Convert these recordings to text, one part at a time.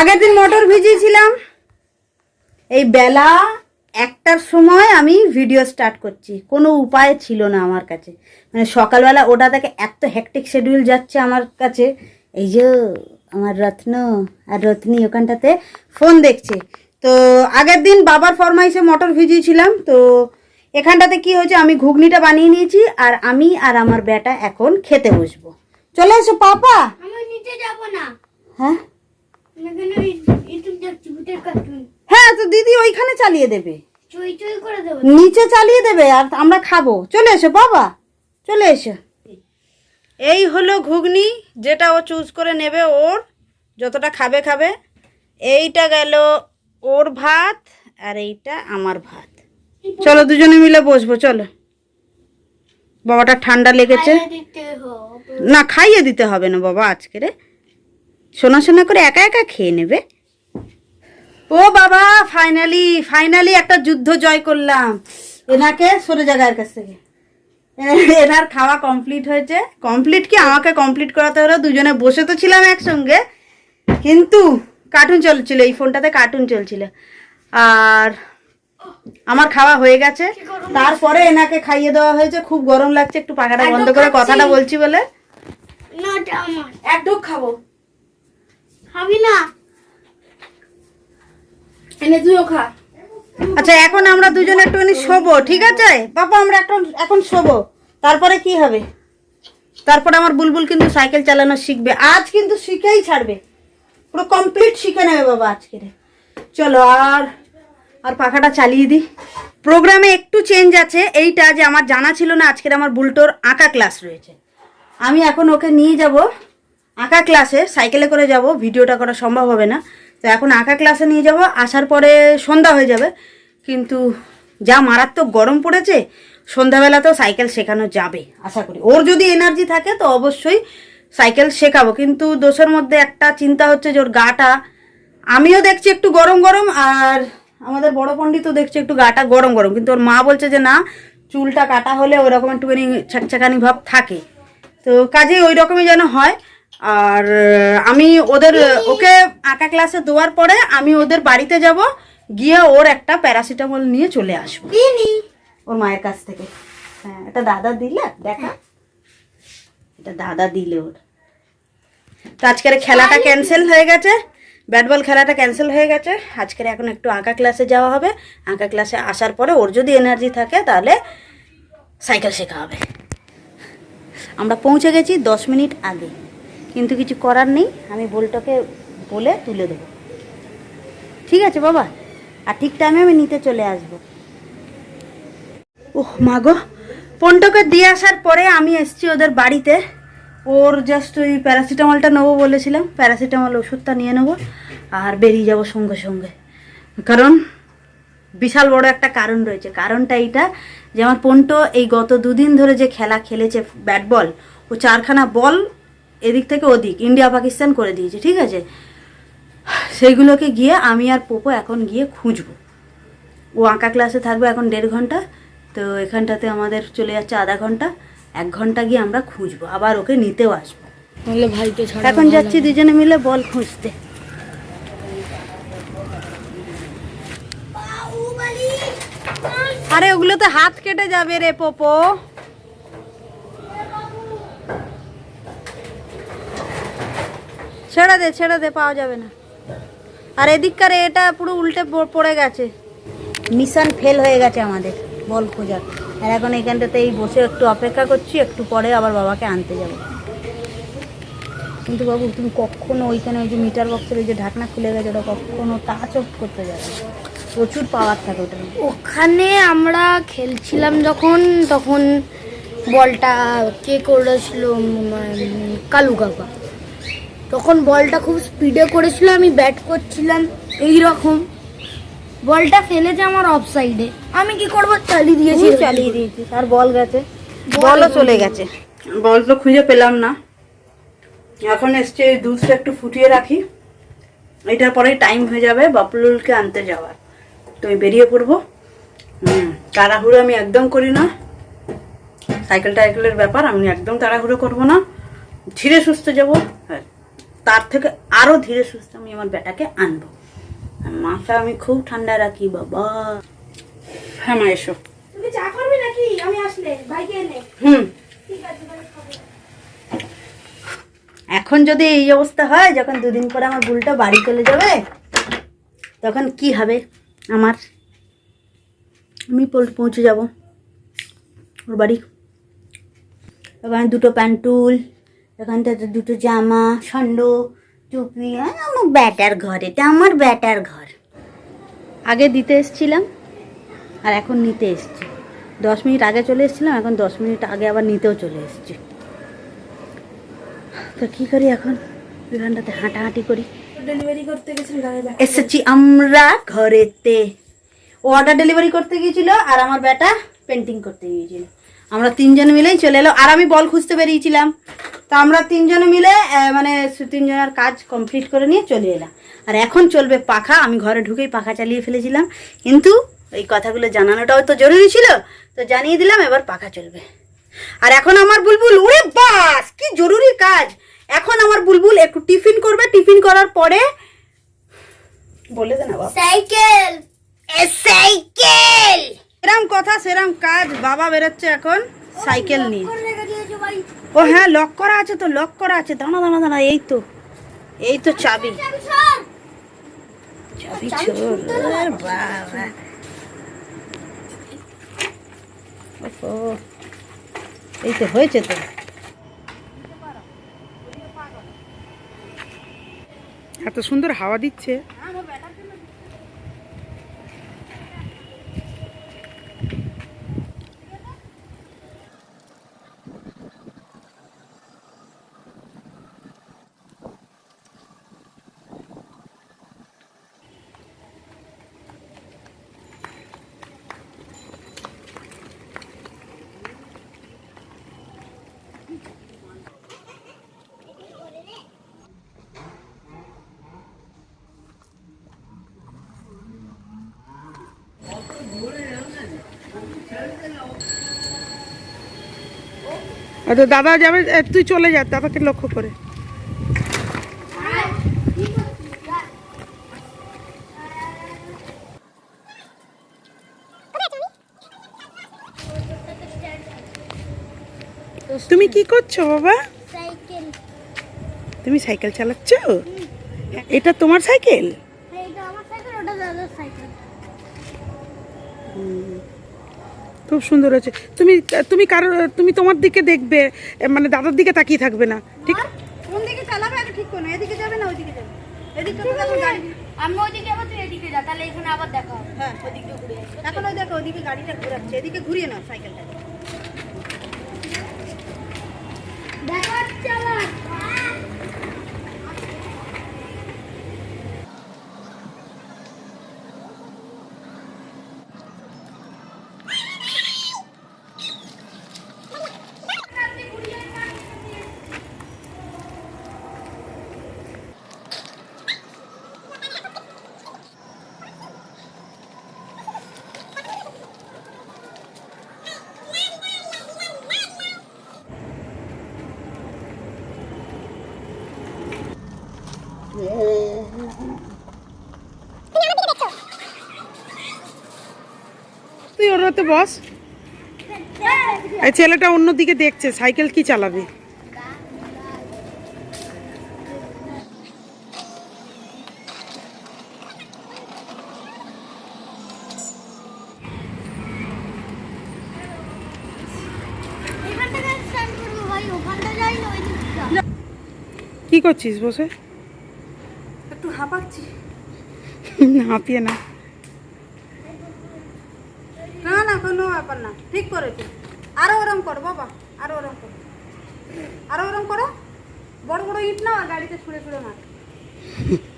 আগের দিন মটর ভিজিয়েছিলাম। এই বেলা একটার সময় আমি ভিডিও স্টার্ট করছি। কোনো উপায় ছিল না আমার কাছে। মানে সকালবেলা ওটা থেকে এত হ্যাকটিক শিডিউল যাচ্ছে আমার কাছে। এই যে আমার রত্ন আর রত্নি ওখানটাতে ফোন দেখছে। তো আগের দিন বাবার ফরমাইশে মটর ভিজিয়েছিলাম। তো এখানটাতে কি হয়েছে আমি ঘুগনিটা বানিয়ে নিয়েছি আর আমি আর আমার বেটা এখন খেতে বসবো। চলে এসো পাপা। আমি নিচে যাব না। হ্যাঁ? হ্যাঁ তো দিদি ওইখানে চালিয়ে দেবে। নিচে চালিয়ে দেবে আর আমরা খাব। চলে এসো বাবা চলে এসো। এই হলো ঘুগনি যেটা ও চুজ করে নেবে ওর যতটা খাবে খাবে। এইটা গেল ওর ভাত আর এইটা আমার ভাত। চলো দুজনে মিলে বসবো চলো। বাবাটা ঠান্ডা লেগেছে। না খাইয়ে দিতে হবে না বাবা আজকে রে। শোনা শোনা করে একা একা খেয়ে নেবে? ও বাবা ফাইনালি ফাইনালি একটা যুদ্ধ জয় করলাম। এনাকে সরে জায়গার কাছ থেকে। এনার খাওয়া কমপ্লিট হয়েছে। কমপ্লিট কি? আমাকে কমপ্লিট করাতে হলো। দুজনে বসে তো ছিলাম একসঙ্গে। কিন্তু কার্টুন চলছিল এই ফোনটাতে কার্টুন চলছিল। আর আমার খাওয়া হয়ে গেছে। তারপরে এনাকে খাইয়ে দেওয়া হয়েছে। খুব গরম লাগছে একটু পাখাটা বন্ধ করে কথাটা বলছি বলে। না এক ঢুক খাব। খাবি না। এনে তুইও খা। আচ্ছা এখন আমরা দুজনে একটুখানি শোবো, ঠিক আছে? পাপা আমরা এখন এখন শোবো। তারপরে কি হবে? তারপরে আমার বুলবুল কিন্তু সাইকেল চালানো শিখবে। আজ কিন্তু শিখেই ছাড়বে। পুরো কমপ্লিট শিখে নেবে বাবা আজকে চলো, আর আর পাখাটা চালিয়ে দিই। প্রোগ্রামে একটু চেঞ্জ আছে। এইটা যে আমার জানা ছিল না, আজকের আমার বুলটোর আঁকা ক্লাস রয়েছে। আমি এখন ওকে নিয়ে যাব। আঁকা ক্লাসে সাইকেলে করে যাব, ভিডিওটা করা সম্ভব হবে না। তো এখন আঁকা ক্লাসে নিয়ে যাব, আসার পরে সন্ধ্যা হয়ে যাবে। কিন্তু যা মারাত্মক গরম পড়েছে, সন্ধ্যাবেলাতেও সাইকেল শেখানো যাবে, আশা করি। ওর যদি এনার্জি থাকে, তো অবশ্যই সাইকেল শেখাবো। কিন্তু দোষের মধ্যে একটা চিন্তা হচ্ছে যে ওর গাটা, আমিও দেখছি একটু গরম গরম, আর আমাদের বড় পণ্ডিতও দেখছি একটু গাটা গরম গরম। কিন্তু ওর মা বলছে যে, না, চুলটা কাটা হলে ওরকম একটুখানি ছাকছাকানি ভাব থাকে। তো কাজে ওই রকমই যেন হয়। আর আমি ওদের ওকে আঁকা ক্লাসে দেওয়ার পরে আমি ওদের বাড়িতে যাব গিয়ে ওর একটা প্যারাসিটামল নিয়ে চলে আসব। ওর মায়ের কাছ থেকে। হ্যাঁ এটা দাদা দিলে দেখা। এটা দাদা দিলে ওর। তো আজকের খেলাটা ক্যান্সেল হয়ে গেছে। ব্যাট বল খেলাটা ক্যান্সেল হয়ে গেছে। আজকের এখন একটু আঁকা ক্লাসে যাওয়া হবে। আঁকা ক্লাসে আসার পরে ওর যদি এনার্জি থাকে তাহলে সাইকেল শেখা হবে। আমরা পৌঁছে গেছি দশ মিনিট আগে। কিন্তু কিছু করার নেই, আমি বলটাকে বলে তুলে দেবো। ঠিক আছে বাবা? আর ঠিক টাইমে আমি নিতে চলে আসব। ওহ, মা গো পন্টকে দিয়ে আসার পরে আমি এসেছি ওদের বাড়িতে। ওর জাস্ট ওই প্যারাসিটামলটা নেব বলেছিলাম প্যারাসিটামল ওষুধটা নিয়ে নেব আর বেরিয়ে যাব সঙ্গে সঙ্গে। কারণ বিশাল বড় একটা কারণ রয়েছে। কারণটা এইটা যে আমার পন্টো এই গত দুদিন ধরে যে খেলা খেলেছে ব্যাট বল, ও চারখানা বল এদিক থেকে ওদিক ইন্ডিয়া পাকিস্তান করে দিয়েছে ঠিক আছে? সেইগুলোকে গিয়ে আমি আর পোপো এখন গিয়ে খুঁজবো। ও আঁকা ক্লাসে থাকবে এখন দেড় ঘণ্টা তো এখানটাতে আমাদের চলে যাচ্ছে আধা ঘণ্টা এক ঘণ্টা গিয়ে আমরা খুঁজবো আবার ওকে নিতেও আসব। এখন যাচ্ছি দুজনে মিলে বল খুঁজতে। আরে ওগুলোতে হাত কেটে যাবে রে পোপো। ছেড়ে দে ছেড়ে দে, পাওয়া যাবে না। আর এদিককার এটা পুরো উল্টে পড়ে গেছে। মিশন ফেল হয়ে গেছে আমাদের, বল খোঁজার। আর এখন এখানটাতে এই বসে একটু অপেক্ষা করছি, একটু পরে আবার বাবাকে আনতে যাব। কিন্তু বাবু, তুমি কখনো ওইখানে ওই যে মিটার বক্সের ওই যে ঢাকনা খুলে গেছে, ওটা কখনো টাচ অফ করতে যাবে প্রচুর পাওয়ার থাকে ওটা ওখানে আমরা খেলছিলাম যখন, তখন বলটা কে করেছিল কালু কাকা। তখন বলটা খুব স্পিডে করেছিল আমি ব্যাট করছিলাম এই রকম বলটা ফেলেছে আমার অফ সাইডে আমি কি করব? চালিয়ে দিয়েছি। চালিয়ে দিয়েছি। আর বল গেছে? বলও চলে গেছে। বল তো খুঁজে পেলাম না। এখন এসছে এই দুধটা একটু ফুটিয়ে রাখি। এটার পরে টাইম হয়ে যাবে বাপলুলকে আনতে যাওয়ার। তো আমি বেরিয়ে পড়ব। হুম তাড়াহুড়ো আমি একদম করি না। সাইকেল টাইকেলের ব্যাপার আমি একদম তাড়াহুড়ো করব না। ধীরে সুস্থ যাব। তার থেকে আরও ধীরে সুস্থ আমি আমার বেটাকে আনব। মাথা আমি খুব ঠান্ডা রাখি বাবা। হ্যাঁ মা এসো। তুমি চা করবে নাকি? আমি আসলে ভাইকে এনে। হুম। ঠিক আছে এখন যদি এই অবস্থা হয় যখন দুদিন পরে আমার বুলটা বাড়ি চলে যাবে তখন কি হবে আমার? আমি পৌঁছে যাব। ওর বাড়ি। ওখানে দুটো প্যান্টুল এখানটাতে দুটো জামা ষণ্ড টুপি আহ, আমার ব্যাটার ঘর এটা আমার ব্যাটার ঘর। আগে দিতে এসছিলাম আর এখন নিতে এসছি। দশ মিনিট আগে চলে এসেছিলাম এখন দশ মিনিট আগে আবার নিতেও চলে এসছি। তো কী করি এখন? এখানটাতে হাঁটাহাঁটি করি। ডেলিভারি করতে গেছিলাম এসেছি আমরা ঘরেতে। ও অর্ডার ডেলিভারি করতে গিয়েছিল আর আমার বেটা পেন্টিং করতে গিয়েছিল। আমরা তিনজন মিলেই চলে এলো আর আমি বল খুঁজতে বেরিয়েছিলাম। তা আমরা তিনজনে মিলে মানে তিনজনের কাজ কমপ্লিট করে নিয়ে চলে এলাম। আর এখন চলবে পাখা। আমি ঘরে ঢুকেই পাখা চালিয়ে ফেলেছিলাম। কিন্তু এই কথাগুলো জানানোটাও তো জরুরি ছিল। তো জানিয়ে দিলাম এবার পাখা চলবে। আর এখন আমার বুলবুল উড়ে বাস! কি জরুরি কাজ! এখন আমার বুলবুল একটু টিফিন করবে। টিফিন করার পরে বলে দে না বাবা। সাইকেল! সাইকেল! এরম কথা সেরম কাজ। বাবা বেরোচ্ছে এখন সাইকেল নিয়ে। ও হ্যাঁ লক করা আছে তো লক করা আছে। দাঁড়া দাঁড়া দাঁড়া এই তো। এই তো চাবি। চাবি চোর বাবা। ওহো, এই তো হয়েছে তো। এত সুন্দর হাওয়া দিচ্ছে। আচ্ছা দাদা যাবে তুই চলে যা দাদাকে লক্ষ্য করে। তুমি কি করছ বাবা? তুমি সাইকেল চালাচ্ছ? এটা তোমার সাইকেল? আমার সাইকেল ওটা দাদার সাইকেল। খুব সুন্দর হয়েছে। তুমি তুমি কারও তুমি তোমার দিকে দেখবে মানে দাদার দিকে তাকিয়ে থাকবে না ঠিক? কোন দিকে চালাবে ঠিক করো এদিকে যাবে না ওইদিকে যাবে। এদিকে তো দেখো গাড়ি আমি ওইদিকে যাব তুই এদিকে যা তাহলে এখানে আবার দেখা হবে। হ্যাঁ ওদিকে ঘুরে এখন ওই দেখো ওদিকে গাড়িটা ঘুরাচ্ছে এদিকে ঘুরিয়ে নাও সাইকেলটা দেখা আবার তুই ওর হাতে বস। এই ছেলেটা অন্যদিকে দেখছে সাইকেল কি চালাবে? কি করছিস বসে? একটু হাঁপাচ্ছি। হাঁপিয়ে না। না, কোনো ব্যাপার না। ঠিক করেছ। আরও ওরম করো, বাবা। আরও ওরম করো। আরও ওরম করো। বড় বড় ইট না গাড়িতে ছুঁড়ে ছুঁড়ে মার।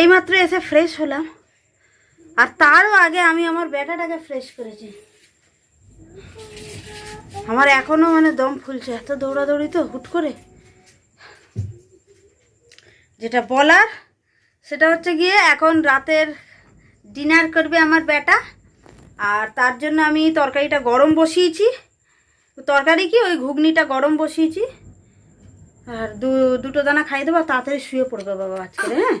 এইমাত্র এসে ফ্রেশ হলাম। আর তারও আগে আমি আমার ব্যাটাটাকে ফ্রেশ করেছি। আমার এখনও মানে দম ফুলছে। এত দৌড়াদৌড়ি তো, হুট করে। যেটা বলার, সেটা হচ্ছে গিয়ে এখন রাতের ডিনার করবে আমার বেটা আর তার জন্য আমি তরকারিটা গরম বসিয়েছি। তরকারি কি? ওই ঘুগনিটা গরম বসিয়েছি। আর দু দুটো দানা খাই দেবো তাড়াতাড়ি শুয়ে পড়বে বাবা আজকে হ্যাঁ?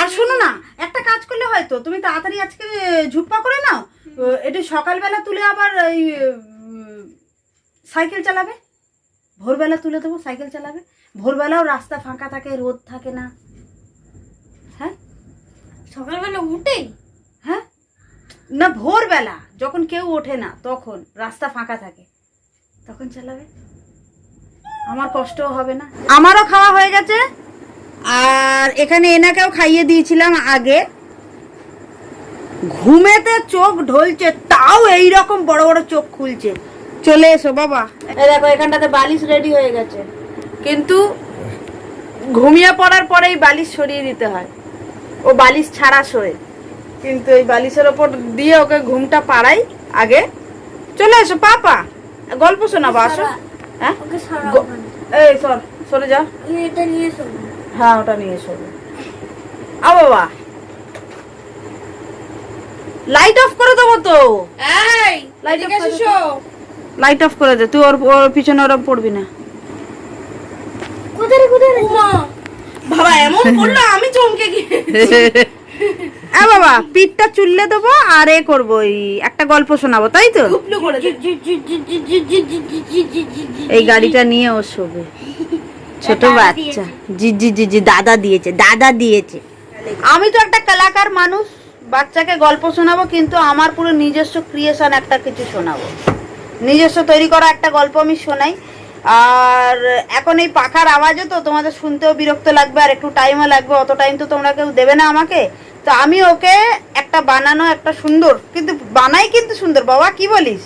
আর শোনো না একটা কাজ করলে হয়তো তুমি তাড়াতাড়ি আজকে ঝুপ্পা করে নাও ও, একটু সকালবেলা তুলে আবার এই সাইকেল চালাবে ভোরবেলা তুলে দেবো সাইকেল চালাবে ভোরবেলাও রাস্তা ফাঁকা থাকে রোদ থাকে না হ্যাঁ? সকালবেলা উঠেই হ্যাঁ? না ভোরবেলা যখন কেউ ওঠে না তখন রাস্তা ফাঁকা থাকে তখন চালাবে। আমার কষ্টও হবে না। আমারও খাওয়া হয়ে গেছে। আর এখানে এনাকেও খাইয়ে দিয়েছিলাম আগে। ঘুমেতে চোখ ঢলছে তাও এই রকম বড় বড় চোখ খুলছে। চলে এসো বাবা। এই দেখো এখানটাতে বালিশ রেডি হয়ে গেছে। কিন্তু ঘুমিয়ে পড়ার পরেই বালিশ সরিয়ে দিতে হয়। ও বালিশ ছাড়া শোয়। কিন্তু এই বালিশের ওপর দিয়ে ওকে ঘুমটা পাড়াই আগে। চলে এসো পাপা। গল্প শোনাবো আসো। হ্যাঁ? ওকে সারা গ- এই সর সরে যা। এটা নিয়ে হ্যাঁ ওটা নিয়ে এসো আ বাবা। লাইট অফ করে দেবো তো। এই লাইট অফ করে লাইট অফ করে দে। তুই ওর ওর পিছনে ওরম পড়বি না। কোথায় কোথায় বাবা এমন করল আমি চমকে গিয়ে হ্যাঁ বাবা পিঠটা চুললে দেবো আর এ করব ওই একটা গল্প শোনাবো তাই তো? এই গাড়িটা নিয়ে ও শোবে। ছোট বাচ্চা। জি জি জি জি দাদা দিয়েছে দাদা দিয়েছে। আমি তো একটা কলাকার মানুষ বাচ্চাকে গল্প শোনাবো কিন্তু আমার পুরো নিজস্ব ক্রিয়েশন একটা কিছু শোনাবো। নিজস্ব তৈরি করা একটা গল্প আমি শোনাই। আর এখন এই পাখার আওয়াজও তো তোমাদের শুনতেও বিরক্ত লাগবে আর একটু টাইমও লাগবে অত টাইম তো তোমরা কেউ দেবে না আমাকে। তো আমি ওকে একটা বানানো, একটা সুন্দর, কিন্তু বানাই কিন্তু সুন্দর, বাবা, কি বলিস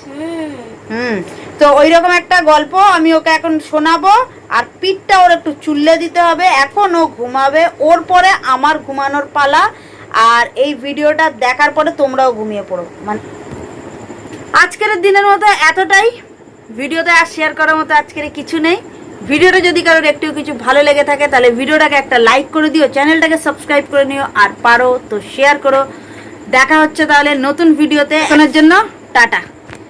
হুম। তো ওই রকম একটা গল্প আমি ওকে এখন শোনাবো, আর পিঠটা ওর একটু চুললে দিতে হবে, এখন ও ঘুমাবে, ওর পরে আমার ঘুমানোর পালা, আর এই ভিডিওটা দেখার পরে তোমরাও ঘুমিয়ে পড়ো মানে আজকের দিনের মতো এতটাই ভিডিওতে আর শেয়ার করার মতো আজকের কিছু নেই ভিডিওটা যদি কারোর একটু কিছু ভালো লেগে থাকে, তাহলে ভিডিওটাকে একটা লাইক করে দিও চ্যানেলটাকে সাবস্ক্রাইব করে নিও, আর পারো তো শেয়ার করো। দেখা হচ্ছে তাহলে নতুন ভিডিওতে। শোনার জন্য টাটা।